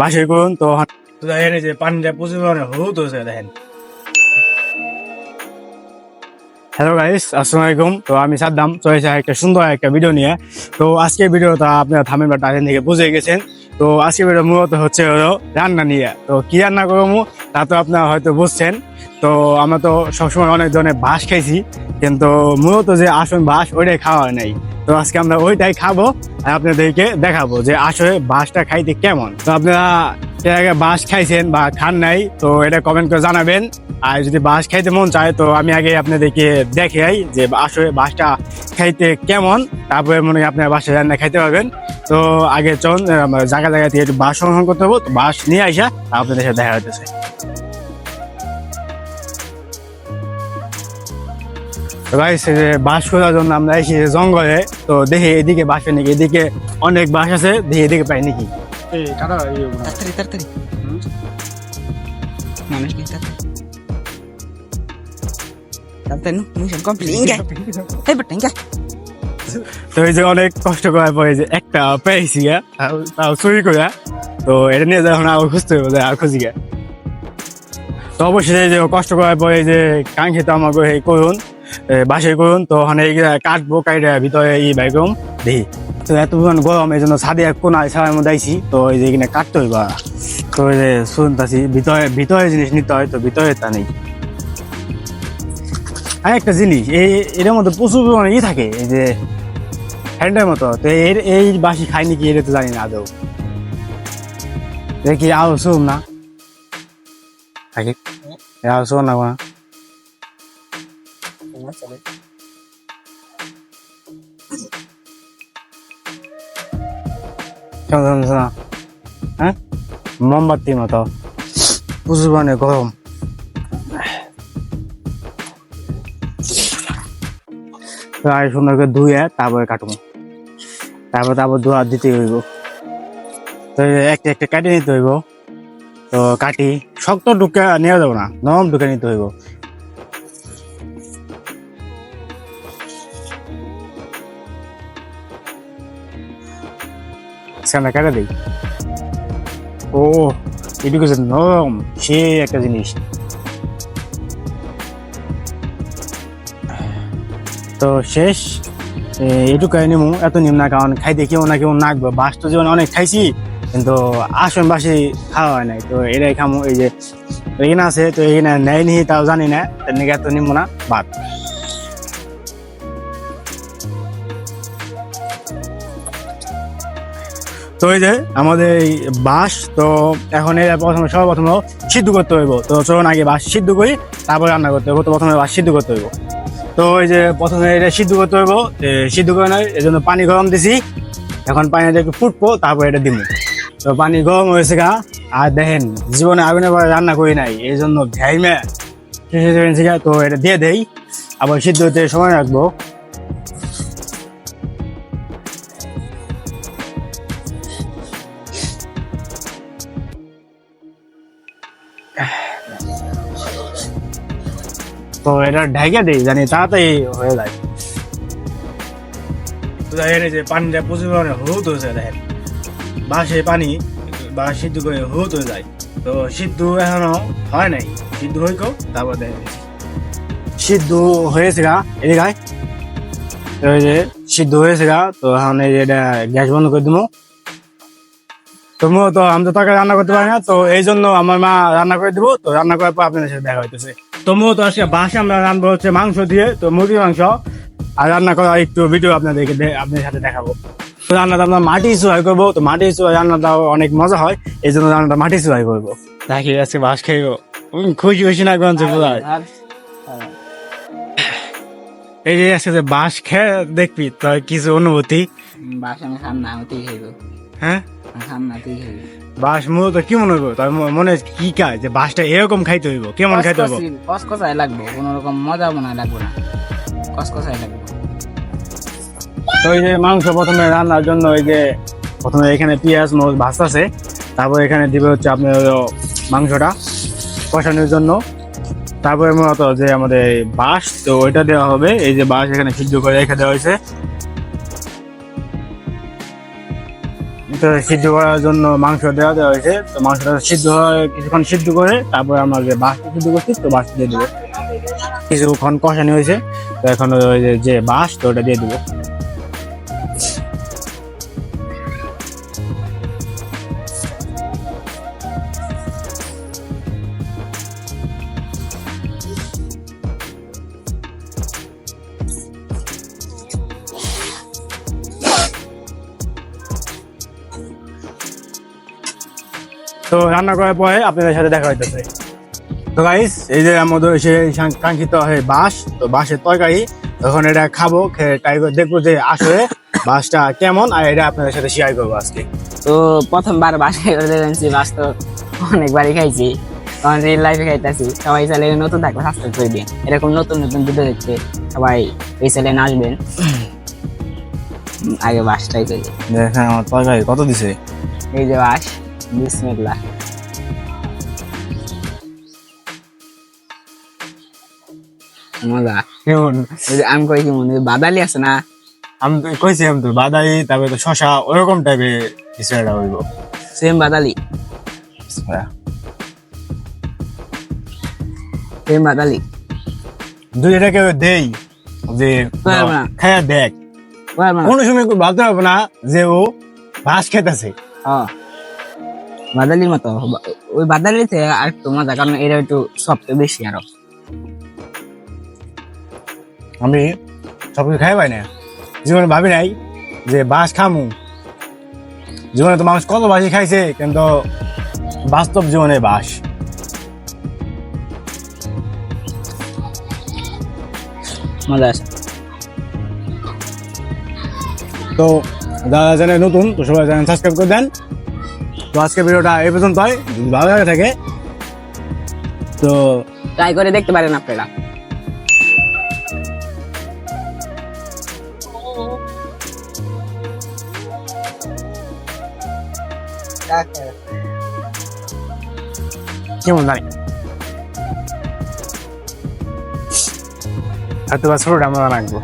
বাসে করুন তো দেখেন যে পানিটা প্রচুর পরিমাণে হলুদ হয়েছে দেখেন। হ্যালো গাইস আসসালামু আলাইকুম। তো আমি সাদ্দাম চলেছে একটা সুন্দর একটা ভিডিও নিয়ে। তো আজকের ভিডিওটা আপনারা থামেন বা টাইটেন থেকে বুঝে গেছেন। তো আজকে ভিডিও মূলত হচ্ছে হলো রান্না নিয়ে। তো কি রান্না করব তা তো আপনারা হয়তো বুঝছেন। তো আমরা তো সবসময় অনেক ধরনের বাঁশ খাইছি, কিন্তু মূলত যে আসল বাঁশ ওইটাই খাওয়া হয় নাই। তো আজকে আমরা ওইটাই খাব আর আপনাদেরকে দেখাবো যে আসলে বাঁশটা খাইতে কেমন। তো আপনারা আগে বাঁশ খাইছেন বা খান নাই, তো এটা কমেন্ট করে জানাবেন। আর যদি বাঁশ খাইতে মন চায়, তো আমি আগে আপনাদেরকে দেখাই যে আসলে বাঁশটা খাইতে কেমন। তারপরে মনে হয় আপনার বাসায় রান্না খাইতে পারবেন। তো আগে চল জায়গা জায়গা থেকে একটু বাঁশ সংগ্রহ করতে হব। তো বাঁশ নিয়ে আসা আপনাদের সাথে দেখা হতেছে বাঁশ খোঁজার জন্য আমরা এসেছি জঙ্গলে। তো দেখি এদিকে পাই নাকি? এদিকে অনেক বাঁশ আছে। দেখি এদিকে পাই নাকি? এই কাটা তাড়াতাড়ি তাড়াতাড়ি। মানুষ কি তাড়াতাড়ি। মিশন কমপ্লিট ইঙ্গা এই বেটা ইঙ্গা তো এই যে অনেক কষ্ট করার পরে যে একটা পেয়েছি গা, তাও- তাও চুরি করে তো এটা নিয়ে যখন আবার খুঁজতে হবে আর খুঁজি গে। তো অবশ্যই এই যে কষ্ট করার পরে যে কাঙ্ক্ষিত আমাকে করুন বাসায় করুন তো ওখানে কাটবো কাইটা ভিতরে এই বাইকম দেখি তো এত পরিমাণ গরম এই জন্য ছাদে এক কোনা ছাড়ার মধ্যে আইছি। তো এই যে এখানে কাটতে হইবা। তো এই যে শুনতাছি, ভিতরে ভিতরে জিনিস নিতে হয়, তো ভিতরে তা নেই। আর একটা জিনিস, এই এটার মধ্যে প্রচুর পরিমাণে ই থাকে, এই যে হ্যান্ডের মতো। তো এর এই বাসি খাইনি কি, এটা তো জানি না আদৌ। দেখি আও শুন না? থাকে আও না শোনা হ্যাঁ? মোমবাতির মতো। প্রচুর পরিমাণে গরম। প্রায় সুন্দর করে ধুয়ে তারপরে কাটবো। তারপর তারপর ধোয়া দিতে হইব। তো একটা একটা কাটি নিতে হইব। তো কাটি, শক্ত ঢুকে নেওয়া যাব না, নরম ঢুকে নিতে হইব। সামনে কাটা দিই। ও যে নরম সে একটা জিনিস। তো শেষ এ, এটুকাই নিমু এত নিম না কারণ খাইতে কেউ না কেউ নাকবো বাস তো যেমন অনেক খাইছি কিন্তু আসন বাসে খাওয়া হয় নাই। তো এটাই খামু এই যে এখানে আছে তো এখানে নেয় নি তাও জানি না তার নাকি এত নিমু না বাদ। তো এই যে আমাদের এই বাঁশ, তো এখন এর প্রথমে সর্বপ্রথম সিদ্ধ করতে হইব। তো চলুন আগে বাঁশ সিদ্ধ করি, তারপরে রান্না করতে হইব। তো প্রথমে বাঁশ সিদ্ধ করতে হইব। তো এই যে প্রথমে এটা সিদ্ধ করতে হইব সিদ্ধ করে নয় এই জন্য পানি গরম দিছি। এখন পানিটা একটু ফুটবো, তারপর এটা দিব তো পানি গরম হয়েছে গা, আর দেখেন, জীবনে আগুনে রান্না করি নাই, এই জন্য ঘাইমে। তো এটা দিয়ে দেই, আবার সিদ্ধ হতে সময় রাখব তো এটা ঢেকে দিই, জানি তাড়াতাড়ি হয়ে যায়। দেখেন যে প্রচুর পরিমাণে বাসে পানি, বা সিদ্ধ করে হলুদ হয়ে যায়। তো সিদ্ধ এখনও হয় নাই। সিদ্ধ হইকো তারপর দেখেন। সিদ্ধ হয়েছে গা, এই সিদ্ধ হয়েছে গা, তো এখন এটা গ্যাস বন্ধ করে দিব তো আমি তো তরকারি রান্না করতে পারি না তো এই জন্য আমার মা রান্না করে দিব তো রান্না করার পর আপনাদের সাথে দেখা হইতেছে। তো আজকে বাসে আমরা রান্না হচ্ছে মাংস দিয়ে তো মুরগির মাংস আর রান্না করা একটু ভিডিও আপনাদেরকে আপনাদের সাথে দেখাবো। তো রান্নাটা আমরা মাটি চুয়াই করব তো মাটি চুয়াই রান্নাটা অনেক মজা হয় এই জন্য রান্নাটা মাটি চুয়াই করব। দেখি আজকে বাস খাইবো। খুশি খুশি না গঞ্জে পুরা আর এই যে আজকে যে বাস খেয়ে দেখবি তো কিছু অনুভূতি? বাসা আমি খান না খাইব। হ্যাঁ? বাস মূলত কি মনে করব তার মনে কি কাজ? যে বাসটা এরকম খাইতে হইব কেমন খাইতে হইব? কসকসাই লাগবো কোনো রকম মজা মনে লাগবো না। কসকসাই লাগবো। তো এই যে মাংস প্রথমে রান্নার জন্য এই যে প্রথমে এখানে পেঁয়াজ মরিচ ভাজতেছে তারপর এখানে দিবে হচ্ছে আপনার মাংসটা কষানোর জন্য। তারপরে মূলত যে আমাদের বাঁশ তো ওইটা দেওয়া হবে। এই যে বাঁশ এখানে সিদ্ধ করে রেখে দেওয়া হয়েছে। মাংস সিদ্ধ করার জন্য মাংস দেওয়া দেওয়া হয়েছে। তো মাংসটা সিদ্ধ হয়, কিছুক্ষণ সিদ্ধ করে তারপরে আমরা যে বাঁশটা সিদ্ধ করছি, তো বাঁশ দিয়ে দেবো। কিছুক্ষণ কষানি হয়েছে, তো এখন যে বাঁশ, তো ওটা দিয়ে দেবো। তো রান্না করার পরে আপনাদের সাথে দেখা হইতেছে। তো গাইস এই যে আমাদের সে কাঙ্ক্ষিত হয় বাঁশ তো বাঁশের তরকারি তখন এটা খাব খেয়ে ট্রাই করে দেখব যে আসলে বাঁশটা কেমন আর এটা আপনাদের সাথে শেয়ার করব আজকে। তো প্রথমবার বাসায় করে দেখছি বাস তো অনেকবারই খাইছি। তখন রিয়েল লাইফে খাইতেছি। সবাই চ্যানেলে নতুন থাকলে সাবস্ক্রাইব করে দিন। এরকম নতুন নতুন ভিডিও দেখতে সবাই এই চ্যানেলে আসবেন। আগে বাসটাই করি দেখেন আমার তরকারি কত দিছে? এই যে বাস মজা। কেমন? আমি কই কি মনে বাদালি আছে না? আমি তো কইছিলাম তো বাদাই তারপরে তো শশা ওরকম টাইপের কিছু একটা হইব। সেম বাদালি। সেম বাদালি। দুই এটাকে দেই যে। খায়া দেখ। কোনো সময় ভাবতে পারব না যে ও ভাস খেতেছে। হ্যাঁ। বাদালির মতো। ওই বাদালিতে আর একটু মজা কারণ এরা একটু সফট বেশি আরও। আমি সব কিছু খাই পাই না। জীবনে ভাবি নাই যে বাঁশ খামু। জীবনে তো মানুষ কত বাসি খাইছে কিন্তু বাস্তব জীবনে বাস মজা আছে। তো যারা জানে নতুন তো সবাই চ্যানেল সাবস্ক্রাইব করে দেন। তো আজকে ভিডিওটা এই পর্যন্তই যদি ভালো লাগে থাকে। তো ট্রাই করে দেখতে পারেন আপনারা। কেমন জানি হয়তো বা ছোটটা আমরা রাখব